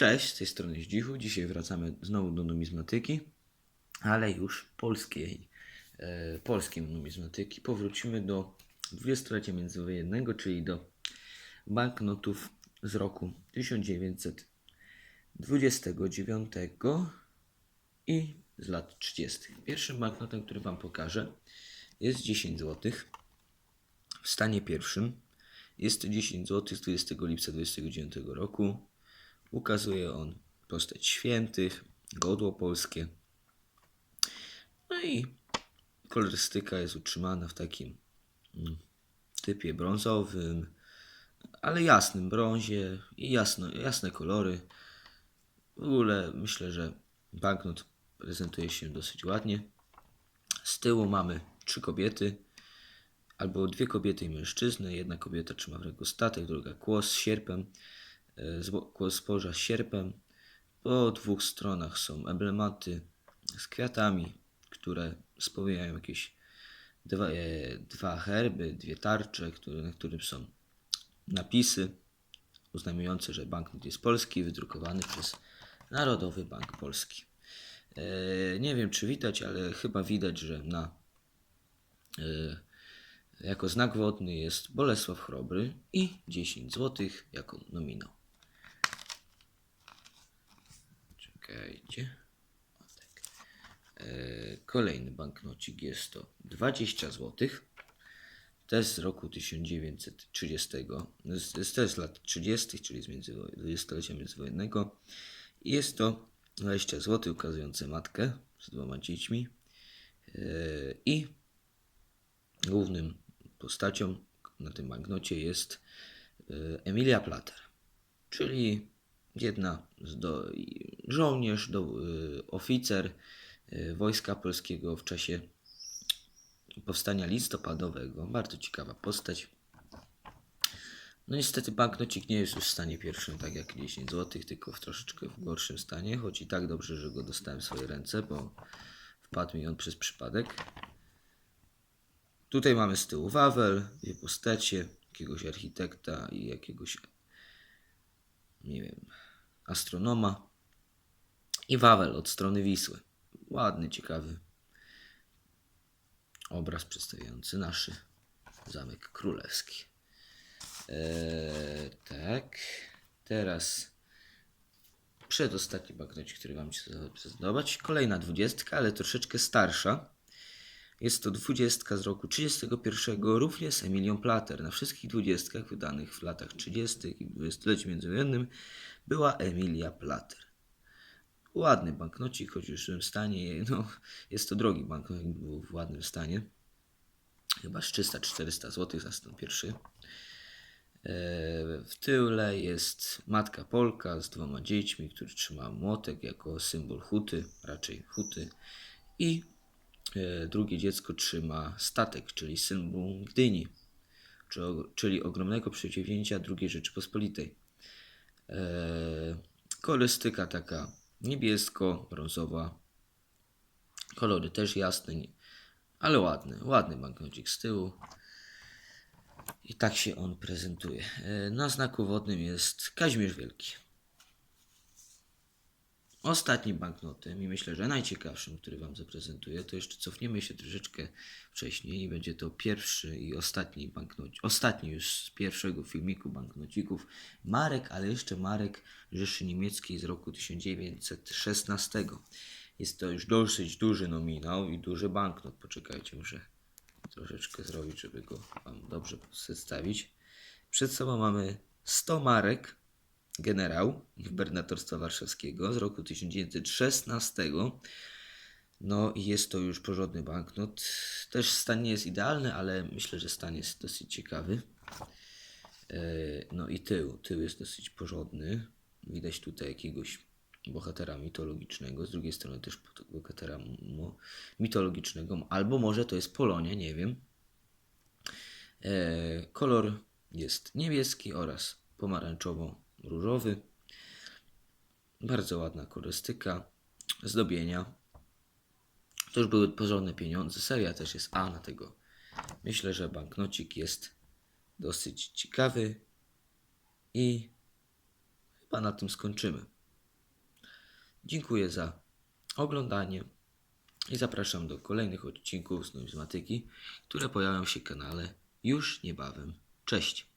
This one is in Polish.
Cześć, z tej strony Zdzichu. Dzisiaj wracamy znowu do numizmatyki, ale już polskiej, e, polskiej numizmatyki. Powrócimy do dwudziestolecia międzywojennego, czyli do banknotów z roku 1929 i z lat 30. Pierwszym banknotem, który Wam pokażę, jest 10 zł. W stanie pierwszym jest to 10 zł z 20 lipca 29 roku. Ukazuje on postać świętych, godło polskie. No i kolorystyka jest utrzymana w takim mm, typie brązowym, ale jasnym brązie i jasno, jasne kolory. W ogóle myślę, że banknot prezentuje się dosyć ładnie. Z tyłu mamy trzy kobiety, albo dwie kobiety i mężczyznę. Jedna kobieta trzyma w ręku statek, druga kłos z sierpem, zboża z sierpem. Po dwóch stronach są emblematy z kwiatami, które spowijają jakieś dwa, e, dwa herby, dwie tarcze, które, na których są napisy uznajmujące, że banknot jest polski, wydrukowany przez Narodowy Bank Polski. E, nie wiem, czy widać, ale chyba widać, że na e, jako znak wodny jest Bolesław Chrobry i 10 zł jako nominał. Czekajcie. O, tak. E, kolejny banknocik jest to 20 zł. Też z roku 1930. Z, z, też z lat 30., czyli z międzywojennego. I jest to 20 zł ukazujące matkę z dwoma dziećmi. E, I głównym postacią na tym banknocie jest e, Emilia Plater, czyli jedna do, żołnierz, do, e, oficer e, Wojska Polskiego w czasie powstania listopadowego. Bardzo ciekawa postać. No niestety banknocik nie jest już w stanie pierwszym, tak jak 10 zł, tylko w troszeczkę w gorszym stanie, choć i tak dobrze, że go dostałem w swoje ręce, bo wpadł mi on przez przypadek. Tutaj mamy z tyłu Wawel, dwie postacie, jakiegoś architekta i jakiegoś, nie wiem, astronoma. I Wawel od strony Wisły. Ładny, ciekawy obraz przedstawiający nasz Zamek Królewski. Eee, tak, teraz przedostatni banknocik, który Wam chcę zaprezentować. Kolejna dwudziestka, ale troszeczkę starsza. Jest to dwudziestka z roku 31, również z Emilią Plater. Na wszystkich dwudziestkach wydanych w latach 30. i dwudziestoleciu międzywojennym była Emilia Plater. Ładny banknocik, choć już w stanie. No, jest to drogi banknot, jakby był w ładnym stanie. Chyba z 300-400 zł za ten pierwszy. E, W tyle jest matka Polka z dwoma dziećmi, który trzyma młotek jako symbol huty, raczej huty. I drugie dziecko trzyma statek, czyli symbol Gdyni, czy- czyli ogromnego przedsięwzięcia II Rzeczypospolitej. E, Kolorystyka taka niebiesko-brązowa. Kolory też jasne, ale ładny, ładny banknocik z tyłu. I tak się on prezentuje. E, Na znaku wodnym jest Kazimierz Wielki. Ostatnim banknotem i myślę, że najciekawszym, który Wam zaprezentuję, to jeszcze cofniemy się troszeczkę wcześniej i będzie to pierwszy i ostatni banknot, ostatni już z pierwszego filmiku banknocików marek, ale jeszcze marek Rzeszy Niemieckiej z roku 1916. Jest to już dosyć duży nominał i duży banknot. Poczekajcie, muszę troszeczkę zrobić, żeby go Wam dobrze przedstawić. Przed sobą mamy 100 marek generał gubernatorstwa warszawskiego z roku 1916. No i jest to już porządny banknot. Też stan nie jest idealny, ale myślę, że stan jest dosyć ciekawy. E, No i tył. Tył jest dosyć porządny. Widać tutaj jakiegoś bohatera mitologicznego. Z drugiej strony też bohatera mitologicznego. Albo może to jest Polonia, nie wiem. E, kolor jest niebieski oraz pomarańczowo-różowy. Bardzo ładna kolorystyka, zdobienia. To już były porządne pieniądze. Seria też jest A na tego. Myślę, że banknocik jest dosyć ciekawy i chyba na tym skończymy. Dziękuję za oglądanie i zapraszam do kolejnych odcinków z numismatyki, które pojawią się w kanale już niebawem. Cześć!